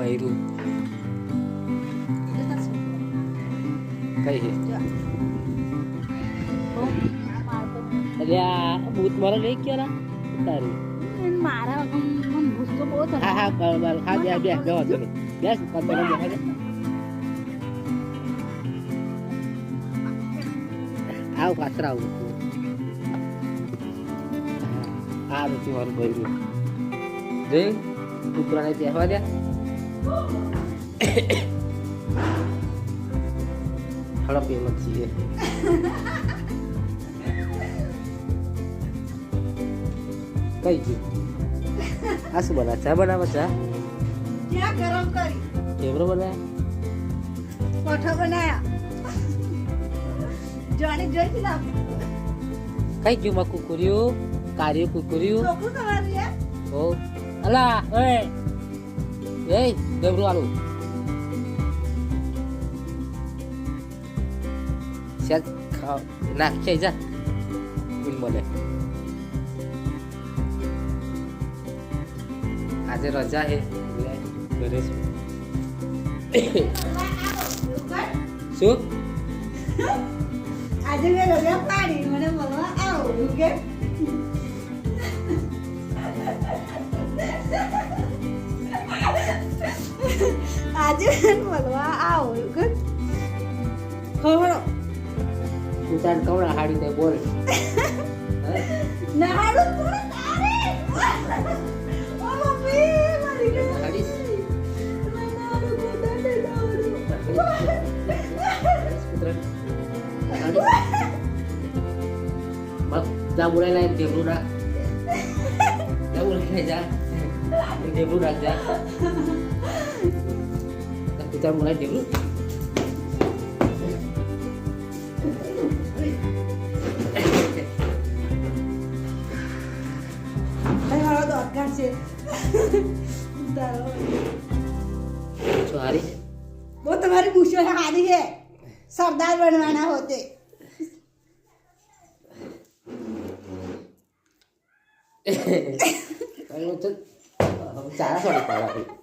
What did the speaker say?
મયરું કઈ છે? આ ભૂત મારો લઈ ગયો તારી મારા મને ગુસ્સો બહુ હા હા, બરાબર. હા, બે બે જવા તમે બેસ પતંગ બેસા દે આવ પાછળ આવું. આ નથી મારું બૈરું જઈ કૂતરાને બેસવા દે. હળપ એમ જ છીએ કઈ ગયું આ શું બનાવે ચા બનાવે ચા ક્યાં ગરમ કરી કેવરો બનાવે કોઠો બનાયા જોણી જોઈ હતી ને કઈ ગયું માં કુકુર્યું કાર્યું કુકુર્યું છોકરું તમારું યાર ઓ અલા ઓય એ દેવરું આલું શેત ખાવ નાખ છે જા બિલ મળે આજે રજા હે એટલે ઘરે છું શું આજે મેં રજા પાડી મને મળવા આવો એવું કે મને મળવા આવો કે ખવડો તું તાર કવડા હાડી દે બોલ. હે? નહાડું પડે તારે ઓ મમ્મી મારી કે હાડીશ? નહાડું પડે નહાડું Bak, જા બોલાય લાય દેવરું રાખ જા. તારો છો હારી वो तुम्हारी पूछो है हारी है सरदार बनवाना होते ચારા સોડી પાડા